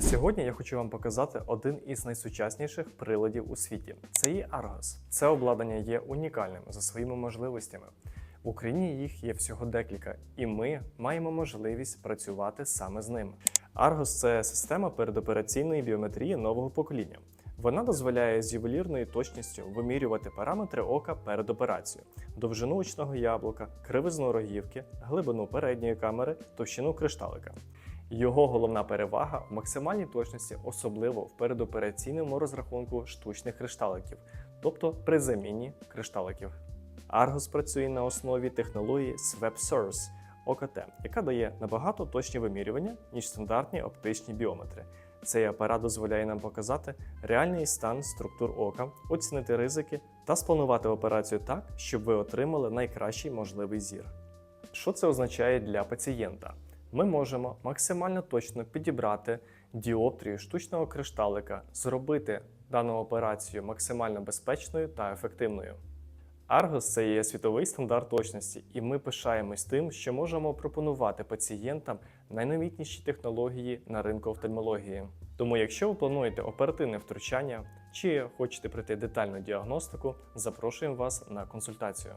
Сьогодні я хочу вам показати один із найсучасніших приладів у світі. Це є Argos. Це обладнання є унікальним за своїми можливостями. В Україні їх є всього декілька, і ми маємо можливість працювати саме з ним. Argos – це система передопераційної біометрії нового покоління. Вона дозволяє з ювелірною точністю вимірювати параметри ока перед операцією, довжину очного яблука, кривизну рогівки, глибину передньої камери, товщину кришталика. Його головна перевага в максимальній точності, особливо в передопераційному розрахунку штучних кришталиків, тобто при заміні кришталиків. Argos працює на основі технології Swap Source ОКТ, яка дає набагато точні вимірювання, ніж стандартні оптичні біометри. Цей апарат дозволяє нам показати реальний стан структур ока, оцінити ризики та спланувати операцію так, щоб ви отримали найкращий можливий зір. Що це означає для пацієнта? Ми можемо максимально точно підібрати діоптрію штучного кришталика, зробити дану операцію максимально безпечною та ефективною. Argos – це є світовий стандарт точності, і ми пишаємось тим, що можемо пропонувати пацієнтам найновітніші технології на ринку офтальмології. Тому, якщо ви плануєте оперативне втручання чи хочете пройти детальну діагностику, запрошуємо вас на консультацію.